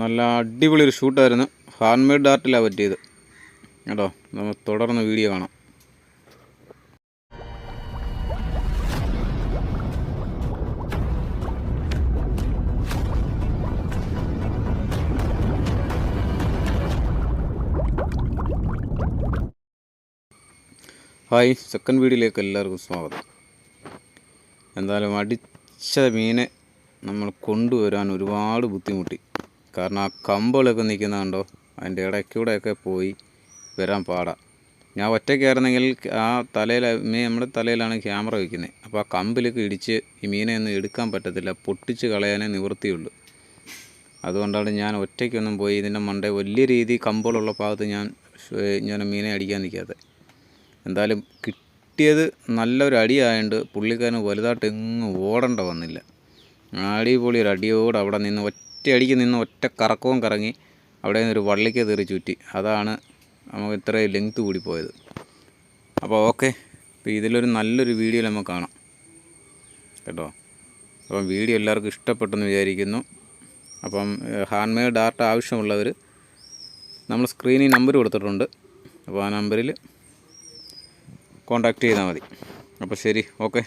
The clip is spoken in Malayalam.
നല്ല അടിപൊളി ഒരു ഷൂട്ടായിരുന്നു. ഹാൻഡ് മെയ്ഡ് ആർട്ടിലാണ് പറ്റിയത്. കേട്ടോ നമ്മൾ തുടർന്ന് വീഡിയോ കാണാം. ഹായ് സെക്കൻഡ് വീഡിയോയിലേക്ക് എല്ലാവർക്കും സ്വാഗതം. എന്തായാലും അടിച്ച മീനെ നമ്മൾ കൊണ്ടുവരാൻ ഒരുപാട് ബുദ്ധിമുട്ടി. കാരണം ആ കമ്പുകളൊക്കെ നിൽക്കുന്ന കണ്ടോ? അതിന്റെ ഇടയ്ക്കൂടെയൊക്കെ പോയി വരാൻ പാടാ. ഞാൻ ഒറ്റയ്ക്കായിരുന്നെങ്കിൽ ആ തലയിൽ മീൻ നമ്മുടെ തലയിലാണ് ക്യാമറ വയ്ക്കുന്നത് അപ്പോൾ ആ കമ്പിലൊക്കെ ഇടിച്ച് ഈ മീനെ ഒന്നും എടുക്കാൻ പറ്റത്തില്ല. പൊട്ടിച്ച് കളയാനേ നിവൃത്തിയുള്ളൂ. അതുകൊണ്ടാണ് ഞാൻ ഒറ്റയ്ക്കൊന്നും പോയി ഇതിന്റെ മണ്ടേ വലിയ രീതി കമ്പുകളുള്ള ഭാഗത്ത് ഞാൻ ഞാൻ ഇങ്ങനെ മീനെ അടിക്കാൻ നിൽക്കാതെ എന്തായാലും കിട്ടിയത് നല്ലൊരു അടിയായതുകൊണ്ട് പുള്ളിക്കാരന് വലുതായിട്ട് എങ്ങും ഓടേണ്ട വന്നില്ല. അടിപൊളി ഒരു അടിയോട് അവിടെ നിന്ന് ഒറ്റ അടിക്ക് നിന്ന് ഒറ്റ കറക്കവും കറങ്ങി അവിടെ നിന്ന് ഒരു വള്ളിക്ക് തീറി ചുറ്റി. അതാണ് നമുക്ക് ഇത്രയും ലെങ്ത്ത് കൂടി പോയത്. അപ്പോൾ ഓക്കെ അപ്പോൾ ഇതിലൊരു നല്ലൊരു വീഡിയോ നമുക്ക് കാണാം. കേട്ടോ? അപ്പം വീഡിയോ എല്ലാവർക്കും ഇഷ്ടപ്പെട്ടെന്ന് വിചാരിക്കുന്നു. അപ്പം ഹാൻഡ് മെയ്ഡ് ആർട്ട് ആവശ്യമുള്ളവർ നമ്മൾ സ്ക്രീനിൽ നമ്പർ കൊടുത്തിട്ടുണ്ട്. അപ്പോൾ ആ നമ്പറിൽ കോൺടാക്റ്റ് ചെയ്താൽ മതി. അപ്പോൾ ശരി ഓക്കെ.